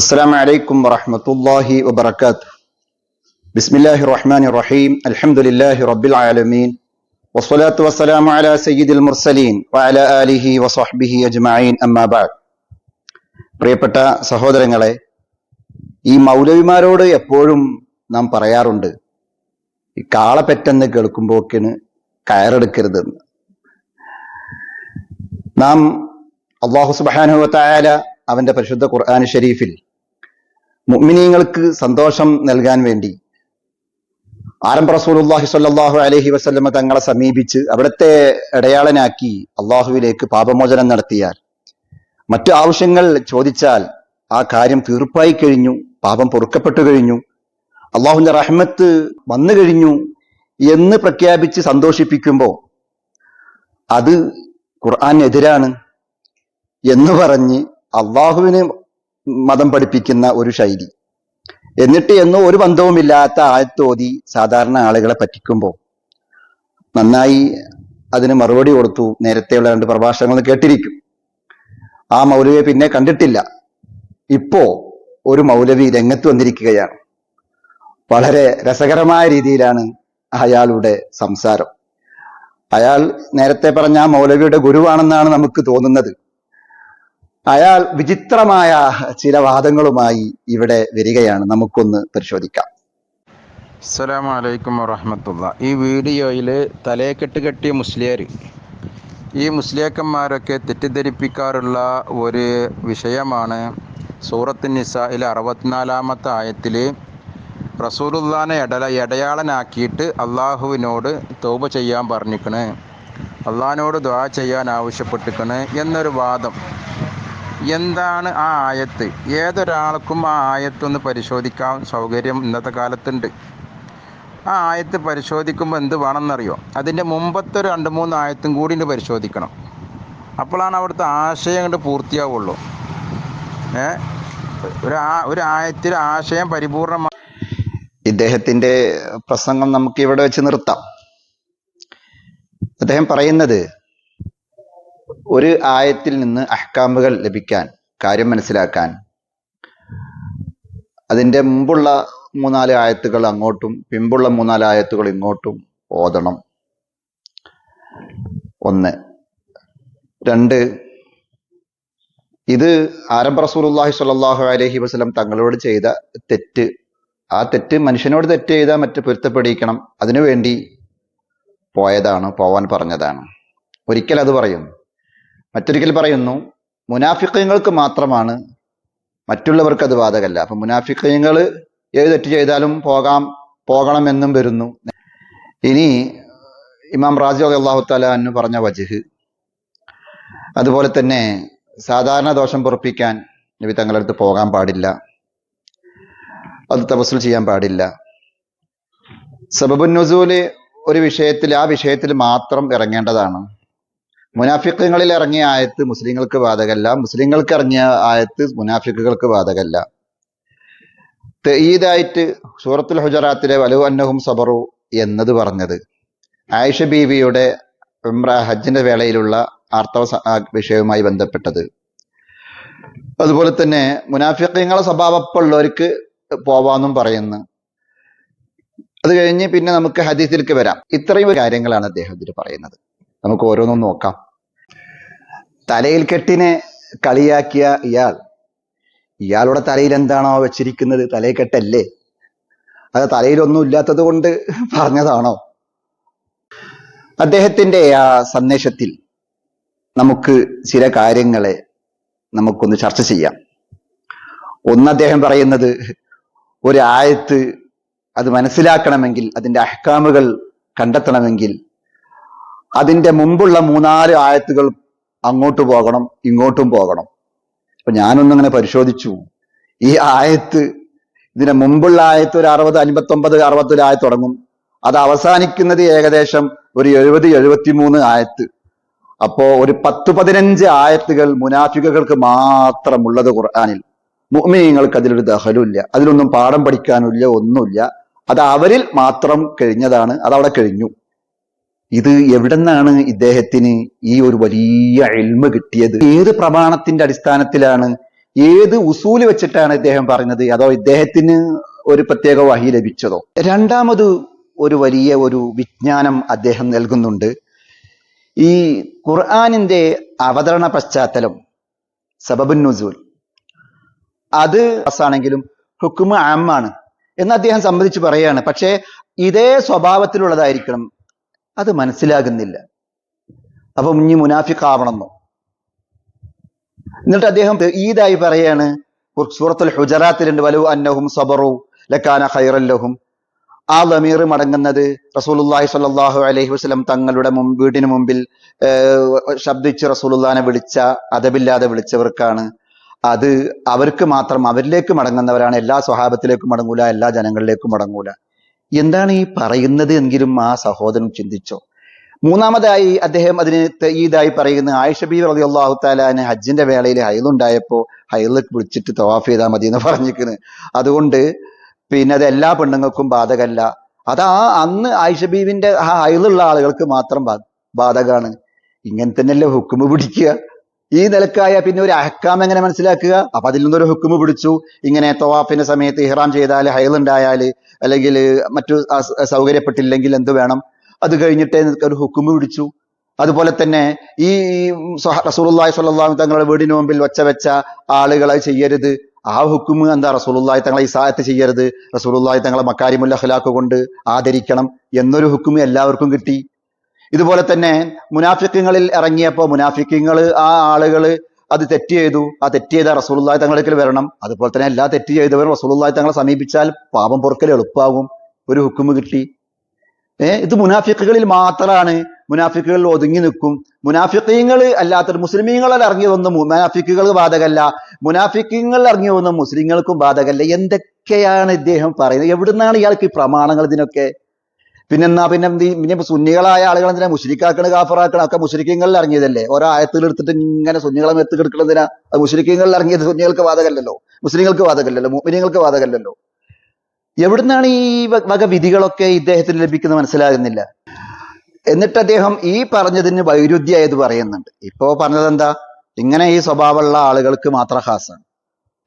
السلام عليكم ورحمة الله وبركاته بسم الله الرحمن الرحيم الحمد لله رب العالمين والصلاة والسلام على سيد المرسلين وعلى آله وصحبه أجمعين أما بعد പ്രിയപ്പെട്ട സഹോദരങ്ങളെ ഈ മൗലവിമാരോട് എപ്പോഴും നാം പറയാറുണ്ട് ഈ കാളപ്പെറ്റെന്ന് കേൾക്കുമ്പോക്കിന് കയറെടുക്കരുതെന്ന് നാം അള്ളാഹു സുബാനുവത്തായാല അവന്റെ പരിശുദ്ധ ഖുർആൻ ഷരീഫിൽ മുഅ്മിനീങ്ങൾക്ക് സന്തോഷം നൽകാൻ വേണ്ടി. ആരംഭ റസൂലുള്ളാഹി സ്വല്ലല്ലാഹു അലൈഹി വസല്ലമ തങ്ങളെ സമീപിച്ച് അവിടുത്തെ ഇടയാളനാക്കി അള്ളാഹുവിലേക്ക് പാപമോചനം നടത്തിയാൽ. മറ്റു ആവശ്യങ്ങൾ ചോദിച്ചാൽ ആ കാര്യം തീർപ്പായി കഴിഞ്ഞു പാപം പൊറുക്കപ്പെട്ടു കഴിഞ്ഞു. അള്ളാഹുവിന്റെ റഹ്മത്ത് വന്നു കഴിഞ്ഞു എന്ന് പ്രഖ്യാപിച്ച് സന്തോഷിപ്പിക്കുമ്പോൾ അത് ഖുർആാനെതിരാണ് എന്ന് പറഞ്ഞ് അള്ളാഹുവിന് മതം പഠിപ്പിക്കുന്ന ഒരു ശൈലി. എന്നിട്ട് എന്നോ ഒരു ബന്ധവുമില്ലാത്ത ആയത്തോതി സാധാരണ ആളുകളെ പറ്റിക്കുമ്പോൾ നന്നായി അതിന് മറുപടി കൊടുത്തു. നേരത്തെയുള്ള രണ്ട് പ്രഭാഷണങ്ങൾ കേട്ടിരിക്കും. ആ മൗലവിയെ പിന്നെ കണ്ടിട്ടില്ല. ഇപ്പോ ഒരു മൗലവി രംഗത്ത് വന്നിരിക്കുകയാണ്. വളരെ രസകരമായ രീതിയിലാണ് അയാളുടെ സംസാരം. അയാൾ നേരത്തെ പറഞ്ഞ ആ മൗലവിയുടെ ഗുരുവാണെന്നാണ് നമുക്ക് തോന്നുന്നത്. അയാൾ വിചിത്രമായ ചില വാദങ്ങളുമായി ഇവിടെ വരികയാണ്. നമുക്കൊന്ന് പരിശോധിക്കാം. അസ്സലാമു അലൈക്കും വറഹമത്തുള്ള. ഈ വീഡിയോയിൽ തലയെക്കെട്ട് കെട്ടിയ മുസ്ലിയാർ ഈ മുസ്ലിയാക്കന്മാരൊക്കെ തെറ്റിദ്ധരിപ്പിക്കാറുള്ള ഒരു വിഷയമാണ് സൂറത്ത് നിസയിലെ അറുപത്തിനാലാമത്തെ ആയത്തിൽ റസൂലുല്ലാനെ ഇടല ഇടയാളനാക്കിയിട്ട് അള്ളാഹുവിനോട് തൗബ ചെയ്യാൻ പറഞ്ഞിക്കണ്. അള്ളഹാനോട് ദ്വാ ചെയ്യാൻ ആവശ്യപ്പെട്ടിക്കണ് എന്നൊരു വാദം എന്താണ് ആ ആയത്ത്? ഏതൊരാൾക്കും ആ ആയത്തൊന്ന് പരിശോധിക്കാൻ സൗകര്യം ഇന്നത്തെ കാലത്തുണ്ട്. ആ ആയത്ത് പരിശോധിക്കുമ്പോൾ എന്ത് വേണമെന്നറിയോ? അതിന്റെ മുമ്പത്തെ രണ്ട് മൂന്ന് ആയത്തും കൂടി പരിശോധിക്കണം. അപ്പോഴാണ് അവിടുത്തെ ആശയം കണ്ട് പൂർത്തിയാവുള്ളൂ. ഏ? ഒരു ആ ഒരു ആയത്തിൽ ആശയം പരിപൂർണമായി ഇദ്ദേഹത്തിന്റെ പ്രസംഗം നമുക്ക് ഇവിടെ വെച്ച് നിർത്താം. അദ്ദേഹം പറയുന്നത് ഒരു ആയത്തിൽ നിന്ന് അഹ്കാമുകൾ ലഭിക്കാൻ കാര്യം മനസ്സിലാക്കാൻ. അതിന്റെ മുമ്പുള്ള മൂന്നാൽ ആയത്തുകൾ അങ്ങോട്ടും പിമ്പുള്ള മൂന്നാൽ ആയത്തുകൾ ഇങ്ങോട്ടും ഓതണം. ഒന്ന്. രണ്ട്. ഇത് ആരംഭ റസൂലുള്ളാഹി സ്വല്ലല്ലാഹു അലഹി വസ്ലം തങ്ങളോട് ചെയ്ത തെറ്റ്. ആ തെറ്റ് മനുഷ്യനോട് തെറ്റ് ചെയ്താൽ മറ്റ് പൊരുത്തപ്പെടിയിക്കണം. അതിനുവേണ്ടി പോയതാണ് പോവാൻ പറഞ്ഞതാണ്. ഒരിക്കൽ അത് പറയുന്നു മറ്റൊരിക്കൽ പറയുന്നു മുനാഫിക്കങ്ങൾക്ക് മാത്രമാണ് മറ്റുള്ളവർക്ക് അത് ബാധകല്ല അപ്പൊ മുനാഫിക്കങ്ങൾ ഏത് തെറ്റ് ചെയ്താലും പോകാം പോകണമെന്നും വരുന്നു. ഇനി ഇമാം റാജി അള്ളാഹു താല എന്ന് പറഞ്ഞ വജുഹ്. അതുപോലെ തന്നെ സാധാരണ ദോഷം പൊറപ്പിക്കാൻ നബി തങ്ങളടുത്ത് പോകാൻ പാടില്ല. അത് തപസ്സിൽ ചെയ്യാൻ പാടില്ല. സബബുൻ നുസൂൽ ഒരു വിഷയത്തിൽ ആ വിഷയത്തിൽ മാത്രം ഇറങ്ങേണ്ടതാണ്. മുനാഫിക്കുകളിൽ ഇറങ്ങിയ ആയത്ത് മുസ്ലിങ്ങൾക്ക് ബാധകല്ല. മുസ്ലിങ്ങൾക്ക് ഇറങ്ങിയ ആയത്ത് മുനാഫിക്കുകൾക്ക് ബാധകല്ല. ഈദായിട്ട് സൂറത്തുൽ ഹുജറാത്തിലെ വലു അന്നഹും സബറു എന്നത് പറഞ്ഞത്. ആയിഷ ബീവിയുടെ ഉംറ ഹജ്ജിന്റെ വേളയിലുള്ള ആർത്തവ വിഷയവുമായി ബന്ധപ്പെട്ടത്. അതുപോലെ തന്നെ മുനാഫിക്കങ്ങളെ സ്വഭാവപ്പുള്ളവർക്ക് പോവാന്നും പറയുന്നു. അത് കഴിഞ്ഞ് പിന്നെ നമുക്ക് ഹദീസിലേക്ക് വരാം. ഇത്രയും കാര്യങ്ങളാണ് അദ്ദേഹം ഇതിൽ പറയുന്നത്. നമുക്ക് ഓരോന്നും നോക്കാം. തലയിൽ കെട്ടിനെ കളിയാക്കിയ ഇയാൾ. ഇയാളുടെ തലയിൽ എന്താണോ വെച്ചിരിക്കുന്നത്? തലയിൽ കെട്ടല്ലേ? അത് തലയിലൊന്നും ഇല്ലാത്തത് കൊണ്ട് പറഞ്ഞതാണോ? അദ്ദേഹത്തിന്റെ ആ സന്ദേശത്തിൽ നമുക്ക് ചില കാര്യങ്ങളെ നമുക്കൊന്ന് ചർച്ച ചെയ്യാം. ഒന്ന് അദ്ദേഹം പറയുന്നത് ഒരു ആയത്ത് അത് മനസ്സിലാക്കണമെങ്കിൽ അതിന്റെ അഹ്കാമുകൾ കണ്ടെത്തണമെങ്കിൽ അതിന്റെ മുമ്പുള്ള മൂന്നാൽ ആയത്തുകൾ അങ്ങോട്ട് പോകണം ഇങ്ങോട്ടും പോകണം. അപ്പൊ ഞാനൊന്നിങ്ങനെ പരിശോധിച്ചു. ഈ ആയത്ത് ഇതിന്റെ മുമ്പുള്ള ആയത്ത് ഒരു അറുപത് അൻപത്തൊമ്പത് അറുപത്തൊരു ആയത്ത് തുടങ്ങും. അത് അവസാനിക്കുന്നത് ഏകദേശം ഒരു എഴുപത് എഴുപത്തിമൂന്ന് ആയത്ത്. അപ്പോ ഒരു പത്ത് പതിനഞ്ച് ആയത്തുകൾ മുനാഫികകൾക്ക് മാത്രമുള്ളത് ഖുർആനിൽ. മുഅ്മിനീങ്ങൾക്ക് അതിലൊരു ദഹലുമില്ല അതിലൊന്നും പാഠം പഠിക്കാനില്ല ഒന്നുമില്ല. അത് അവരിൽ മാത്രം കഴിഞ്ഞതാണ്. അത് അവിടെ കഴിഞ്ഞു. ഇത് എവിടെ നിന്നാണ് ഇദ്ദേഹത്തിന് ഈ ഒരു വലിയ എൽമ കിട്ടിയത്? ഏത് പ്രമാണത്തിന്റെ അടിസ്ഥാനത്തിലാണ് ഏത് ഉസൂൽ വെച്ചിട്ടാണ് ഇദ്ദേഹം പറഞ്ഞത് അതോ ഇദ്ദേഹത്തിന് ഒരു പ്രത്യേക വഹി ലഭിച്ചതോ? രണ്ടാമത് ഒരു വലിയ ഒരു വിജ്ഞാനം അദ്ദേഹം നൽകുന്നുണ്ട്. ഈ ഖുർആാനിന്റെ അവതരണ പശ്ചാത്തലം സബബുൻ നുസൂൽ അത് ആണെങ്കിലും ഹുക്കുമ ആമാണ് എന്ന് അദ്ദേഹം സംബന്ധിച്ച് പറയാണ് പക്ഷേ ഇതേ സ്വഭാവത്തിലുള്ളതായിരിക്കണം. അത് മനസ്സിലാകുന്നില്ല. അപ്പൊ ഇനി മുനാഫിക്കാവണമെന്നോ? എന്നിട്ട് അദ്ദേഹം ഈദായി പറയാണ് സൂറത്തുൽ ഹുജറാത്തിലുണ്ട് വലു അന്നഹും സബറു ലക്കാന ഹൈറല്ലഹും ആ ലമീർ മടങ്ങുന്നത് റസൂലുല്ലാഹി സ്വല്ലല്ലാഹു അലൈഹി വസ്ലം തങ്ങളുടെ മുമ്പ് വീടിന് മുമ്പിൽ ശബ്ദിച്ച് റസൂലുല്ലാനെ വിളിച്ച അതബില്ലാതെ വിളിച്ചവർക്കാണ്. അത് അവർക്ക് മാത്രം അവരിലേക്ക് മടങ്ങുന്നവരാണ്. എല്ലാ സ്വഹാബത്തിലേക്കും മടങ്ങൂല എല്ലാ ജനങ്ങളിലേക്കും മടങ്ങൂല. എന്താണ് ഈ പറയുന്നത് എങ്കിലും ആ സഹോദരൻ ചിന്തിച്ചോ. മൂന്നാമതായി അദ്ദേഹം അതിന് ഈദായി പറയുന്ന ആയിഷബി റബി അള്ളാഹു താലാന് ഹജ്ജിന്റെ വേളയിൽ ഹൈലുണ്ടായപ്പോ ഹൈൽ വിളിച്ചിട്ട് തവാഫ് ചെയ്താൽ മതി എന്ന് പറഞ്ഞിരിക്കുന്നത് അതുകൊണ്ട് പിന്നെ അത് എല്ലാ പെണ്ണുങ്ങൾക്കും ബാധകല്ല. അത് ആ അന്ന് ആയിഷബീവിന്റെ ആ ഹൈലുള്ള ആളുകൾക്ക് മാത്രം ബാധകമാണ് ഇങ്ങനെ തന്നെയല്ലേ ഹുക്കുമ് പിടിക്കുക? ഈ നിലക്കായ പിന്നെ ഒരു അഹക്കാം എങ്ങനെ മനസ്സിലാക്കുക? അപ്പൊ അതിൽ നിന്നൊരു ഹുക്കുമ് പിടിച്ചു. ഇങ്ങനെ തവാഫിന്റെ സമയത്ത് ഇഹ്റാം ചെയ്താൽ ഹൈലുണ്ടായാൽ അല്ലെങ്കിൽ മറ്റു സൗകര്യപ്പെട്ടില്ലെങ്കിൽ എന്ത് വേണം? അത് കഴിഞ്ഞിട്ട് ഒരു ഹുക്കുമ് പിടിച്ചു. അതുപോലെ തന്നെ ഈ റസൂലുള്ളാഹി സ്വല്ലല്ലാഹു തങ്ങളുടെ വീടിന് മുമ്പിൽ വച്ച വെച്ച ആളുകളെ ചെയ്യരുത്. ആ ഹുക്കുമ് എന്താ? റസൂലുള്ളാഹി തങ്ങളെ ഇസായത്ത് ചെയ്യരുത്. റസൂലുള്ളാഹി തങ്ങളെ മക്കാരിമുൽ അഖ്ലാഖ് കൊണ്ട് ആദരിക്കണം. എന്നൊരു ഹുക്കുമ് എല്ലാവർക്കും കിട്ടി. ഇതുപോലെ തന്നെ മുനാഫിക്കങ്ങളിൽ ഇറങ്ങിയപ്പോൾ മുനാഫിക്കങ്ങൾ ആ ആളുകൾ അത് തെറ്റ് ചെയ്തു. ആ തെറ്റ് ചെയ്ത റസൂലുള്ളാഹി തങ്ങളിലേക്ക് വരണം. അതുപോലെ തന്നെ എല്ലാ തെറ്റ് ചെയ്തവരും റസൂലുള്ളാഹി തങ്ങളെ സമീപിച്ചാൽ പാപം പൊറുക്കൽ എളുപ്പാകും. ഒരു ഹുക്കുമ് കിട്ടി. ഏ ഇത് മുനാഫിക്കുകളിൽ മാത്രമാണ് മുനാഫിക്കുകളിൽ ഒതുങ്ങി നിൽക്കും. മുനാഫിക്കീങ്ങൾ അല്ലാത്ത മുസ്ലിമീങ്ങളിൽ ഇറങ്ങി വന്ന മുനാഫിക്കുകൾ ബാധകല്ല. മുനാഫിക്കീങ്ങളിൽ ഇറങ്ങി വന്ന മുസ്ലിങ്ങൾക്കും ബാധകല്ല. എന്തൊക്കെയാണ് ഇദ്ദേഹം പറയുന്നത്? എവിടുന്നാണ് ഇയാൾക്ക് ഈ പ്രമാണങ്ങൾ ഇതിനൊക്കെ പിന്നെന്നാ പിന്നെ പിന്നെ സുന്നികളായ ആളുകൾ എന്തിനാ മുസ്ലിക്കാക്കണ് കാഫറാക്കണ? ഒക്കെ മുസ്ലിക്കങ്ങളിൽ ഇറങ്ങിയതല്ലേ? ഓരോ ആയത്തിൽ എടുത്തിട്ട് ഇങ്ങനെ സുന്നികളെ എത്തി കിടക്കണതിനാ അത് മുസ്ലിക്കങ്ങളിൽ ഇറങ്ങിയത് സുന്നികൾക്ക് വാദകല്ലല്ലോ മുസ്ലിങ്ങൾക്ക് വാദകല്ലല്ലോ മുമിനികൾക്ക് വാദകല്ലല്ലോ എവിടുന്നാണ് ഈ വക വിധികളൊക്കെ ഇദ്ദേഹത്തിന് ലഭിക്കുന്നത് മനസ്സിലാകുന്നില്ല. എന്നിട്ട് അദ്ദേഹം ഈ പറഞ്ഞതിന് വൈരുദ്ധ്യമായത് പറയുന്നുണ്ട്. ഇപ്പോ പറഞ്ഞത് എന്താ ഇങ്ങനെ ഈ സ്വഭാവമുള്ള ആളുകൾക്ക് മാത്രം ഹാസാണ്.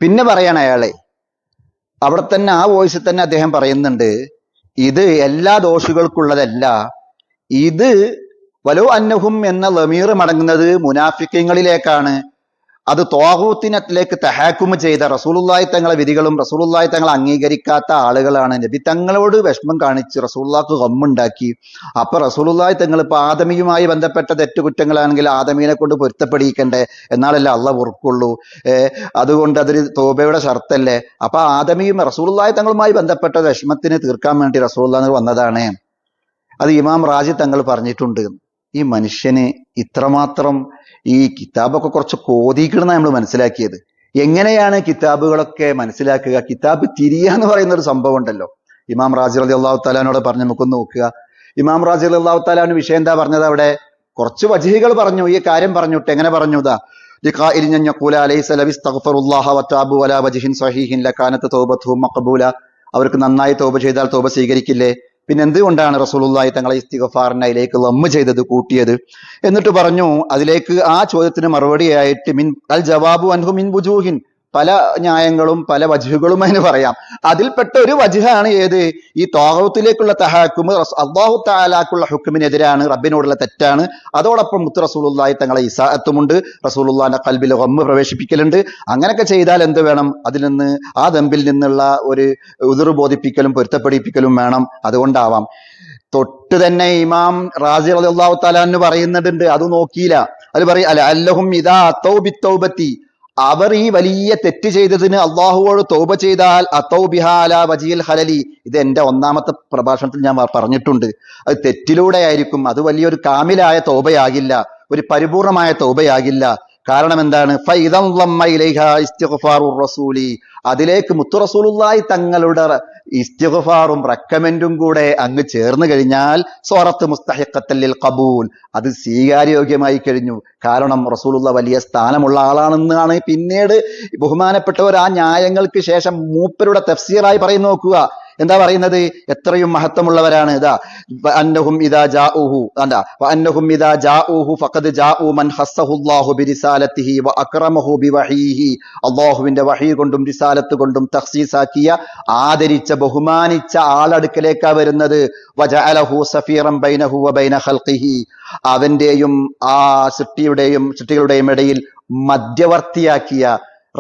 പിന്നെ പറയണ അയാളെ അവിടെ തന്നെ ആ വോയിസിൽ തന്നെ അദ്ദേഹം പറയുന്നുണ്ട് ഇത് എല്ലാ ദോഷികൾക്കുള്ളതല്ല. ഇത് വലോ അന്നഹും എന്ന ലമീർ മടങ്ങുന്നത് മുനാഫിക്കങ്ങളിലേക്കാണ്. അത് തോഹൂത്തിനത്തിലേക്ക് തഹാക്കുമ് ചെയ്ത റസൂലുള്ളാഹി തങ്ങളെ വിധികളും റസൂലുള്ളാഹി തങ്ങളെ അംഗീകരിക്കാത്ത ആളുകളാണ് നബി. തങ്ങളോട് വിഷമം കാണിച്ച് റസൂലുള്ളാഹ്ക്ക് ഗമ്മുണ്ടാക്കി. അപ്പൊ റസൂലുള്ളാഹി തങ്ങൾ ഇപ്പൊ ആദമിയുമായി ബന്ധപ്പെട്ട തെറ്റുകുറ്റങ്ങളാണെങ്കിൽ ആദമീനെ കൊണ്ട് പൊരുത്തപ്പെടിയിക്കണ്ടേ എന്നാലല്ലേ അള്ള പൊറുക്കുള്ളൂ. ഏർ അതുകൊണ്ട് അതൊരു തോബയുടെ ഷർത്തല്ലേ? അപ്പൊ ആദമിയും റസൂലുള്ളാഹി തങ്ങളുമായി ബന്ധപ്പെട്ട വിഷമത്തിന് തീർക്കാൻ വേണ്ടി റസൂലുള്ളാഹി വന്നതാണ്. അത് ഇമാം റാജി തങ്ങൾ പറഞ്ഞിട്ടുണ്ട്. ഈ മനുഷ്യന് ഇത്രമാത്രം ഈ കിതാബൊക്കെ കുറച്ച് കോതിക്കണമെന്ന് നമ്മൾ മനസ്സിലാക്കിയത്. എങ്ങനെയാണ് കിതാബുകളൊക്കെ മനസ്സിലാക്കുക? കിതാബ് തിരിയ എന്ന് പറയുന്ന ഒരു സംഭവം ഉണ്ടല്ലോ. ഇമാം റാജി അലി അള്ളാഹു താലാനോട് പറഞ്ഞ് നമുക്കൊന്ന് നോക്കുക. ഇമാം റാജി അലി അള്ളാഹു താലാവിന് വിഷയം എന്താ പറഞ്ഞത് അവിടെ? കുറച്ച് വജിഹികൾ പറഞ്ഞു ഈ കാര്യം പറഞ്ഞു എങ്ങനെ പറഞ്ഞു? അവർക്ക് നന്നായി തോപ ചെയ്താൽ തോപ സ്വീകരിക്കില്ലേ? പിന്നെ എന്തുകൊണ്ടാണ് റസൂലുള്ളാഹി തങ്ങളെ ഇസ്തിഗഫാറിനെ അതിലേക്ക് ലമ്മ് ചെയ്തത് കൂട്ടിയത്? എന്നിട്ട് പറഞ്ഞു അതിലേക്ക് ആ ചോദ്യത്തിന് മറുപടിയായിട്ട് മിൻ അൽ ജവാബു അൻഹു മിൻ ബുജൂഹിൻ പല ന്യായങ്ങളും പല വജുഹുകളും അതിന് പറയാം. അതിൽപ്പെട്ട ഒരു വജുഹാണ് ഏത്? ഈ തോഹത്തിലേക്കുള്ള തഹാക്കും അള്ളാഹു താലാക്കുള്ള ഹുക്കുമിനെതിരാണ് റബ്ബിനോടുള്ള തെറ്റാണ്. അതോടൊപ്പം മുത്ത് റസൂലുള്ളാഹി തങ്ങളെ ഇസാഅത്തുമുണ്ട്. റസൂലുള്ളാന്റെ കൽബിൽ ഹൊമ്മ് പ്രവേശിപ്പിക്കലുണ്ട്. അങ്ങനെയൊക്കെ ചെയ്താൽ എന്ത് വേണം? അതിൽ നിന്ന് ആ ദമ്പിൽ നിന്നുള്ള ഒരു ഉതിർ ബോധിപ്പിക്കലും പൊരുത്തപ്പെടിപ്പിക്കലും വേണം. അതുകൊണ്ടാവാം. തൊട്ട് തന്നെ ഇമാം റാസി അള്ളാഹു താലാന്ന് പറയുന്നുണ്ട്. അത് നോക്കിയില്ല. അത് പറയും അല്ല അല്ലഹും ഇതാ തൗബി തൗബത്തി അവർ ഈ വലിയ തെറ്റ് ചെയ്തതിന് അള്ളാഹുവോട് തൗബ ചെയ്താൽ അത്തൗബിഹാല വജിയിൽ ഹലലി. ഇത് എന്റെ ഒന്നാമത്തെ പ്രഭാഷണത്തിൽ ഞാൻ പറഞ്ഞിട്ടുണ്ട്. അത് തെറ്റിലൂടെ ആയിരിക്കും അത് വലിയൊരു കാമിലായ തൗബയാകില്ല. ഒരു പരിപൂർണമായ തൗബയാകില്ല. കാരണം എന്താണ് റസൂലി. അതിലേക്ക് മുത്തു തങ്ങളുടെ ഇസ്തിഗ്ഫാറും റെക്കമെൻഡും കൂടെ അങ്ങ് ചേർന്ന് കഴിഞ്ഞാൽ സോറത്ത് മുസ്തഹിഖത്തല്ലിൽ കബൂൽ അത് സ്വീകാര്യോഗ്യമായി കഴിഞ്ഞു. കാരണം റസൂലുള്ള വലിയ സ്ഥാനമുള്ള ആളാണെന്നാണ് പിന്നീട് ബഹുമാനപ്പെട്ടവർ ആ ന്യായങ്ങൾക്ക് ശേഷം മൂപ്പരുടെ തഫ്സീറായി പറയുന്നു നോക്കുക. എന്താ പറയുന്നത്? എത്രയും മഹത്വമുള്ളവരാണ്. മൻ ബിരിസാലത്തിഹി ബിവഹീഹി. അല്ലാഹുവിന്റെ വഹീ കൊണ്ടും റിസാലത്ത് കൊണ്ടും തഖ്സീസാക്കിയ ആദരിച്ച ബഹുമാനിച്ച ആളടുക്കലേക്കാ വരുന്നത്. വജഅലഹു സഫീറം ബൈനഹു ഖൽഖിഹി. അവന്റെയും ആ സൃഷ്ടിയുടെയും സൃഷ്ടികളുടെയും ഇടയിൽ മധ്യവർത്തിയാക്കിയ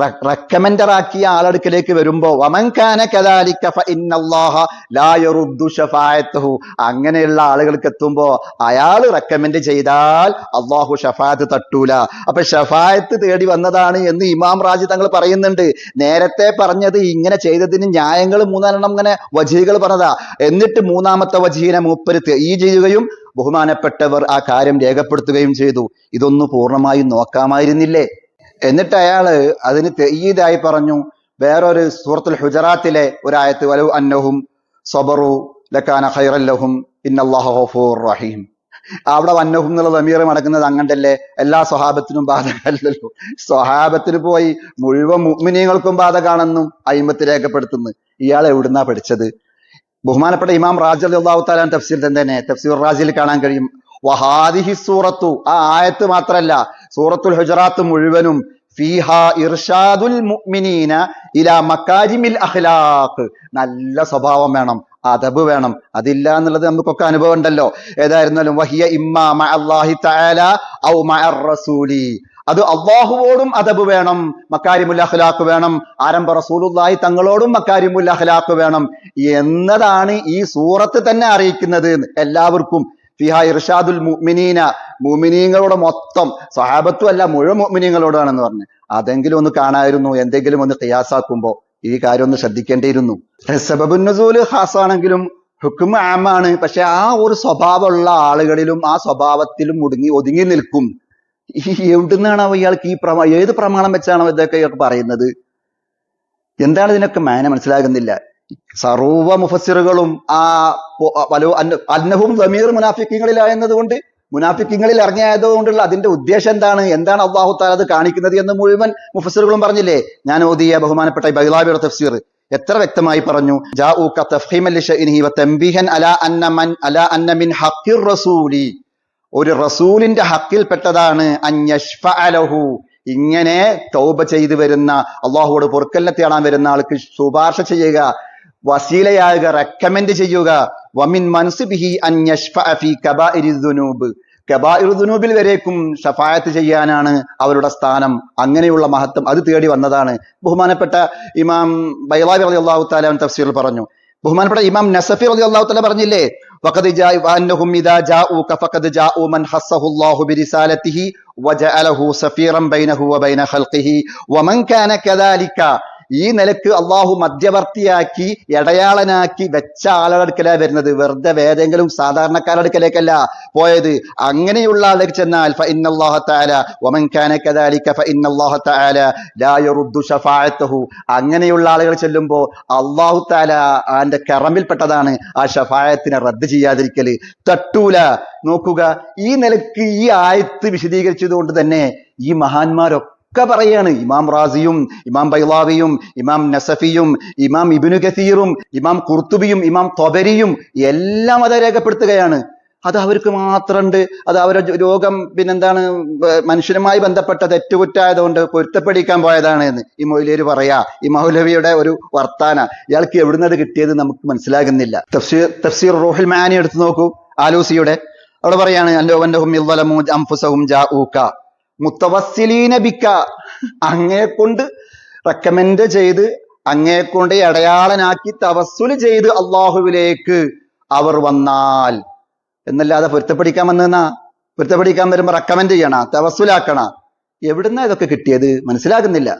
റെക്കമെൻഡർ ആക്കിയ ആളടുക്കലേക്ക് വരുമ്പോ വമൻകാന കദാലിക ഫഇന്നല്ലാഹ ലാ യറുദ്ദു ശഫാഅത്തുഹു അങ്ങനെയുള്ള ആളുകൾക്ക് എത്തുമ്പോ അയാൾ റെക്കമെൻഡ് ചെയ്താൽ അള്ളാഹു ഷഫാത്ത് തട്ടൂല. അപ്പൊ ഷഫായത്ത് തേടി വന്നതാണ് എന്ന് ഇമാം റാജി തങ്ങൾ പറയുന്നുണ്ട്. നേരത്തെ പറഞ്ഞത് ഇങ്ങനെ ചെയ്തതിന് ന്യായങ്ങൾ മൂന്നാലെണ്ണം ഇങ്ങനെ വജീകൾ പറഞ്ഞതാ. എന്നിട്ട് മൂന്നാമത്തെ വജീനെ മൂപ്പര് ഈ ചെയ്യുകയും ബഹുമാനപ്പെട്ടവർ ആ കാര്യം രേഖപ്പെടുത്തുകയും ചെയ്തു. ഇതൊന്ന് പൂർണമായും നോക്കാമായിരുന്നില്ലേ? എന്നിട്ട് അയാൾ അതിന് തെയ്യീതായി പറഞ്ഞു വേറൊരു സൂറത്തുൽ ഹുജറാത്തിലെ ഒരായത്ത് വലു അന്നഹും സബറു ലക്കാന ഖൈറല്ലഹും ഇന്നല്ലാഹു ഗഫൂർ റഹീം. അവിടെ വന്നഹും എന്നുള്ള സമീർ മടക്കുന്നത് അങ്ങണ്ടല്ലേ എല്ലാ സ്വഹാബത്തിനും ബാധകമല്ലല്ലോ സ്വഹാബത്തിന് പോയി മുഴുവൻ മുഅ്മിനീങ്ങൾക്കും ബാധകാണെന്നും അയിമത്ത് രേഖപ്പെടുത്തുന്നു. ഇയാൾ എവിടുന്നാ പഠിച്ചത്? ബഹുമാനപ്പെട്ട ഇമാം റാജ് അള്ളാഹു താലാൻ തഫ്സീൽ തന്നെ തഫ്സീർ റാജിൽ കാണാൻ കഴിയും. വഹാദിഹി സൂറത്തു. ആ ആയത്ത് മാത്രല്ല സൂറത്തുൽ ഹുജറാത്ത് മുഴുവനും ഫീഹ ഇർഷാദുൽ മുഅ്മിനീന ഇലാ മക്കാരിമിൽ അഖ്ലാഖ്. നല്ല സ്വഭാവം വേണം അതബ് വേണം. അതില്ല എന്നുള്ളത് നമുക്കൊക്കെ അനുഭവം ഉണ്ടല്ലോ. ഏതായിരുന്നാലും വഹിയ ഇമ്മാ മഅ അല്ലാഹി തആല ഔ മഅർ റസൂലി. അത് അള്ളാഹുവോടും അതബ് വേണം മക്കാരിമുൽ അഖ്ലാഖ് വേണം ആരംഭ റസൂലുള്ളാഹി തങ്ങളോടും മക്കാരിമുൽ അഖ്ലാഖ് വേണം. എന്നതാണ് ഈ സൂറത്ത് തന്നെ അറിയിക്കുന്നത് എല്ലാവർക്കും. ഫിഹ ഇർഷാദുൽ മുഅ്മിനീന. മുഅ്മിനീങ്ങളുടെ മൊത്തം സഹാബത്തും അല്ല മുഴുവൻ മുഅ്മിനീങ്ങളോടാണെന്ന് പറഞ്ഞു. അതെങ്കിലും ഒന്ന് കാണായിരുന്നു എന്തെങ്കിലും ഒന്ന് ഖിയാസാക്കുമ്പോ ഈ കാര്യം ഒന്ന് ശ്രദ്ധിക്കേണ്ടിയിരുന്നു. സബബുന്നസൂൽ ഖാസാണെങ്കിലും ഹുക്കും ആമാണ്. പക്ഷെ ആ ഒരു സ്വഭാവമുള്ള ആളുകളിലും ആ സ്വഭാവത്തിലും മുടുങ്ങി ഒതുങ്ങി നിൽക്കും. എവിടുന്നാണോ ഇയാൾക്ക് ഈ പ്രമാ ഏത് പ്രമാണം വെച്ചാണോ ഇതൊക്കെ ഇയാൾക്ക് പറയുന്നത്? എന്താണ് ഇതിനൊക്കെ മാന മനസ്സിലാകുന്നില്ല. സർവ മുഫസ്സിറുകളും ആ വലു അന്ന- അന്നഹും സമീർ മുനാഫിക്കങ്ങളിലായെന്നത് കൊണ്ട് മുനാഫിക്കങ്ങളിൽ ഇറങ്ങിയതുകൊണ്ടുള്ള അതിന്റെ ഉദ്ദേശം എന്താണ്? എന്താണ് അള്ളാഹു താല അത് കാണിക്കുന്നത് എന്ന് മുഴുവൻ മുഫസിറുകളും പറഞ്ഞില്ലേ? ഞാൻ ഓതിയ ബഹുമാനപ്പെട്ട ബൈലാബിയുടെ തഫ്സീർ എത്ര വ്യക്തമായി പറഞ്ഞു ഒരു റസൂലിന്റെ ഹക്കിൽപ്പെട്ടതാണ് ഇങ്ങനെ തൗബ ചെയ്തു വരുന്ന അള്ളാഹുവോട് പൊറുക്കലിനെ തേടാൻ വരുന്ന ആൾക്ക് ശുപാർശ ചെയ്യുക വസീലയാകുക റെക്കമെൻഡ് ചെയ്യുക വമിൻ മൻസുബിഹി അന്യഷ്ഫഅ ഫീ കബാഇരി ദുനൂബ് കബാഇർ ദുനൂബിൽ വരേക്കും ഷഫായത്ത് ചെയ്യാനാണ് അവരുടെ സ്ഥാനം അങ്ങനെയുള്ള മഹത്വം അത് തേടി വന്നതാണ് ബഹുമാനപ്പെട്ട ഇമാം ബൈലാബി റളിയല്ലാഹു തആല തഫ്സീറിൽ പറഞ്ഞു ബഹുമാനപ്പെട്ട ഇമാം നസഫി റളിയല്ലാഹു തആല പറഞ്ഞില്ലേ وقد جاء وأنهم إذا جاءوك فقد جاءوا من خصه الله برسالته وجعله سفيرا بينه وبين خلقه ومن كان كذلك ഈ നിലയ്ക്ക് അള്ളാഹു മധ്യവർത്തിയാക്കി ഇടയാളനാക്കി വെച്ച ആളടുക്കലാണ് വരുന്നത്. വെറുതെ വേറെങ്കിലും സാധാരണക്കാരടുക്കലേക്കല്ല പോയത്. അങ്ങനെയുള്ള ആളുകൾ ചെന്നാൽ അങ്ങനെയുള്ള ആളുകൾ ചെല്ലുമ്പോൾ അള്ളാഹു താല ആന്റെ കറമ്പിൽപ്പെട്ടതാണ് ആ ഷഫായത്തിനെ റദ്ദ് ചെയ്യാതിരിക്കൽ. തട്ടൂല. നോക്കുക ഈ നിലയ്ക്ക് ഈ ആയത്ത് വിശദീകരിച്ചതുകൊണ്ട് തന്നെ ഈ മഹാന്മാരൊക്കെ ഒക്കെ പറയാണ്. ഇമാം റാസിയും ഇമാം ബൈലാവിയും ഇമാം നസഫിയും ഇമാം ഇബിനു ഗസീറും ഇമാം കുർത്തുബിയും ഇമാം തൊബരിയും എല്ലാം അത് രേഖപ്പെടുത്തുകയാണ്. അത് അവർക്ക് മാത്രമുണ്ട് അത് അവരുടെ രോഗം പിന്നെന്താണ് മനുഷ്യനുമായി ബന്ധപ്പെട്ട തെറ്റുകുറ്റായതുകൊണ്ട് പൊരുത്തപ്പെടിക്കാൻ പോയതാണ് എന്ന് ഈ മൗലവി പറയാ. ഈ മൗലവിയുടെ ഒരു വർത്താന. ഇയാൾക്ക് എവിടുന്നത് കിട്ടിയത് നമുക്ക് മനസ്സിലാകുന്നില്ല. തഫ്സീർ തഫ്സീർ റൂഹിൽ മാനി എടുത്തു നോക്കൂ. ആലൂസിയുടെ. അവിടെ പറയാണ് അല്ലോവന്നഹും ഇദ്ദലമു അംഫുസഹും ജാഊക. മുത്തവസ്സിലീന ബിക്ക. അങ്ങയെ കൊണ്ട് റെക്കമെൻഡ് ചെയ്ത് അങ്ങയെ കൊണ്ട് അടയാളനാക്കി തവസ്സുൽ ചെയ്ത് അള്ളാഹുവിലേക്ക് അവർ വന്നാൽ. എന്നല്ലാതെ പൊരുത്തപ്പെടിക്കാൻ വന്നെന്നാ? പൊരുത്തപ്പെടിക്കാൻ വരുമ്പോ റെക്കമെൻഡ് ചെയ്യണ തവസ്സുലാക്കണ. എവിടുന്ന ഇതൊക്കെ കിട്ടിയത്? മനസ്സിലാകുന്നില്ല.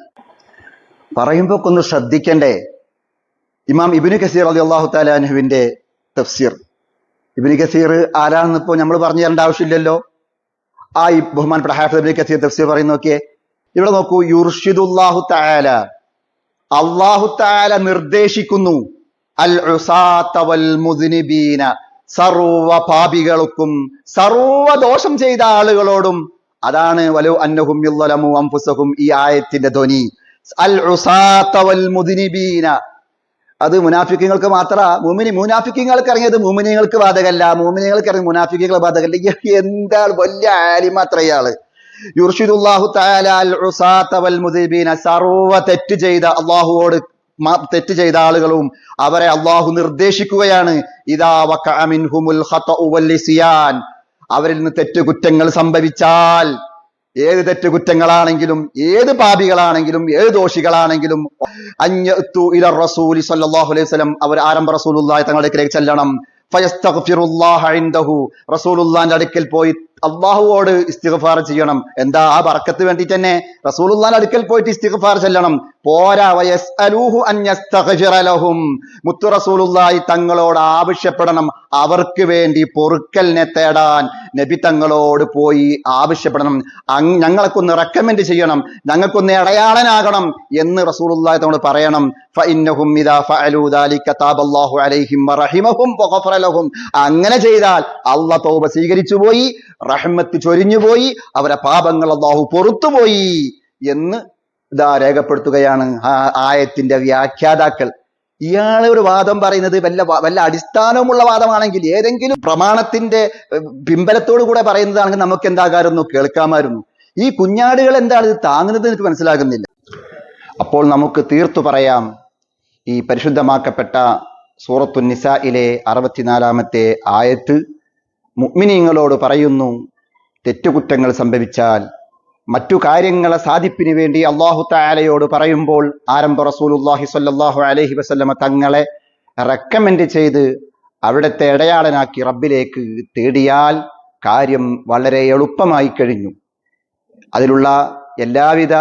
പറയുമ്പോ ഒന്ന് ശ്രദ്ധിക്കണ്ടേ. ഇമാം ഇബിനു കസീർ അലി അള്ളാഹു താലാനുഹുവിന്റെ തഫ്സീർ. ഇബിനു കസീർ ആരാണെന്ന് ഇപ്പോ നമ്മൾ പറഞ്ഞു തരേണ്ട ആവശ്യമില്ലല്ലോ? ആ ഈ ബഹുമാനപ്പെട്ട ഹാഫിദ് കസീർ തഫ്സീർ പറയുന്ന നോക്കിയേ. ഇവിടെ നോക്കൂ യുർഷിദുല്ലാഹു തആല. അല്ലാഹു തആല നിർദ്ദേശിക്കുന്നു. അൽ ഉസാത വൽ മുദ്നിബീന സർവ പാപികൾക്കും സർവ ദോഷം ചെയ്ത ആളുകളോടും അതാണ് വലു അന്നഹും അംഫുസഹും ഈ ആയത്തിന്റെ ധ്വനി. അൽ ഉസാത വൽ മുദ്നിബീന അത് മുനാഫിക്കങ്ങൾക്ക് മാത്ര മൂമിനി മുനാഫിക്കങ്ങൾക്ക് ഇറങ്ങിയത് മൂമിനികൾക്ക് ബാധകല്ല. മൂമിനികൾക്ക് ഇറങ്ങി മുനാഫിക്കങ്ങൾ ബാധകല്ല. എന്താ വലിയ ആലിമാത്ര ഇയാൾ യുർഷിദുല്ലാഹു തആല സർവ തെറ്റ് ചെയ്ത അള്ളാഹുവോട് തെറ്റ് ചെയ്ത ആളുകളും അവരെ അള്ളാഹു നിർദ്ദേശിക്കുകയാണ്. ഇതാ വഖഅ മിൻഹുമുൽ ഖതഉ വൽ അവരിൽ നിന്ന് തെറ്റ് കുറ്റങ്ങൾ സംഭവിച്ചാൽ ഏത് തെറ്റ് കുറ്റങ്ങളാണെങ്കിലും ഏത് പാപികളാണെങ്കിലും ഏത് ദോഷികളാണെങ്കിലും അഞ്ഞത്തു ഇല റസൂലി സല്ലാഹു അലൈഹി സ്വലം അവർ ആരംഭ റസൂലുള്ളാഹി തങ്ങളുടെ ചെല്ലണം. റസൂലുള്ളാഹിന്റെ അടുക്കൽ പോയി അള്ളാഹുവോട് ഇസ്തിഗ്ഫാർ ചെയ്യണം. എന്താ ആ ബർക്കത്ത് വേണ്ടി തന്നെ റസൂലുള്ളാന്റെ അടുക്കൽ പോയിട്ട് ഇസ്തിഗ്ഫാർ ചെല്ലണം. പോരാ വയസ്അലൂഹു അൻ യസ്തഗ്ഫിറ ലഹും. മുത്തു റസൂലുള്ളാഹി തങ്ങളോട് ആവശ്യപ്പെടണം അവർക്ക് വേണ്ടി പൊറുക്കലിനെ തേടാൻ. നബി തങ്ങളോട് പോയി ആവശ്യപ്പെടണം. ഞങ്ങൾക്കൊന്ന് റെക്കമെൻഡ് ചെയ്യണം. ഞങ്ങൾക്കൊന്ന് ഇടയാളനാകണം എന്ന് റസൂലുള്ളാഹി തങ്ങളോട് പറയണം. അങ്ങനെ ചെയ്താൽ അള്ളാഹ് തൗബ സ്വീകരിച്ചു പോയി റഹ്മത്ത് ചൊരിഞ്ഞു പോയി അവരെ പാപങ്ങൾ അള്ളാഹു പൊറത്തുപോയി എന്ന് ഇതാ രേഖപ്പെടുത്തുകയാണ്. ആ ആയത്തിന്റെ വ്യാഖ്യാതാക്കൾ. ഇയാളെ ഒരു വാദം പറയുന്നത് വല്ല വല്ല അടിസ്ഥാനവുമുള്ള വാദമാണെങ്കിൽ ഏതെങ്കിലും പ്രമാണത്തിന്റെ പിമ്പലത്തോടു കൂടെ പറയുന്നതാണെങ്കിൽ നമുക്ക് എന്താകാരുന്നു കേൾക്കാമായിരുന്നു. ഈ കുഞ്ഞാടുകൾ എന്താണ് ഇത് താങ്ങുന്നത് എനിക്ക് മനസ്സിലാകുന്നില്ല. അപ്പോൾ നമുക്ക് തീർത്തു പറയാം. ഈ പരിശുദ്ധമാക്കപ്പെട്ട സൂറത്തു നിസയിലെ അറുപത്തിനാലാമത്തെ ആയത്ത്. മുഅ്മിനീങ്ങളോട് പറയുന്നു തെറ്റുകുറ്റങ്ങൾ സംഭവിച്ചാൽ മറ്റു കാര്യങ്ങളെ സാധിപ്പിന് വേണ്ടി അള്ളാഹു താലയോട് പറയുമ്പോൾ ആരംഭ റസൂലുല്ലാഹി സല്ലാഹു അലഹി വസല്ലമ തങ്ങളെ റെക്കമെൻഡ് ചെയ്ത് അവിടുത്തെ ഇടയാളനാക്കി റബ്ബിലേക്ക് തേടിയാൽ കാര്യം വളരെ എളുപ്പമായി കഴിഞ്ഞു. അതിലുള്ള എല്ലാവിധ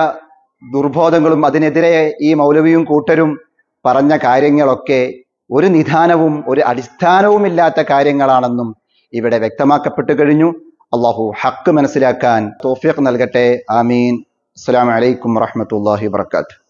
ദുർബോധങ്ങളും അതിനെതിരെ ഈ മൗലവിയും കൂട്ടരും പറഞ്ഞ കാര്യങ്ങളൊക്കെ ഒരു നിധാനവും ഒരു അടിസ്ഥാനവുമില്ലാത്ത കാര്യങ്ങളാണെന്നും ഇവിടെ വ്യക്തമാക്കപ്പെട്ടു കഴിഞ്ഞു. അള്ളാഹു ഹക്ക് മനസ്സിലാക്കാൻ തോഫിയക്ക് നൽകട്ടെ. ആമീൻ. അസ്സലാമു അലൈക്കും വറഹ്മത്തുള്ളാഹി വബർക്കാത്തു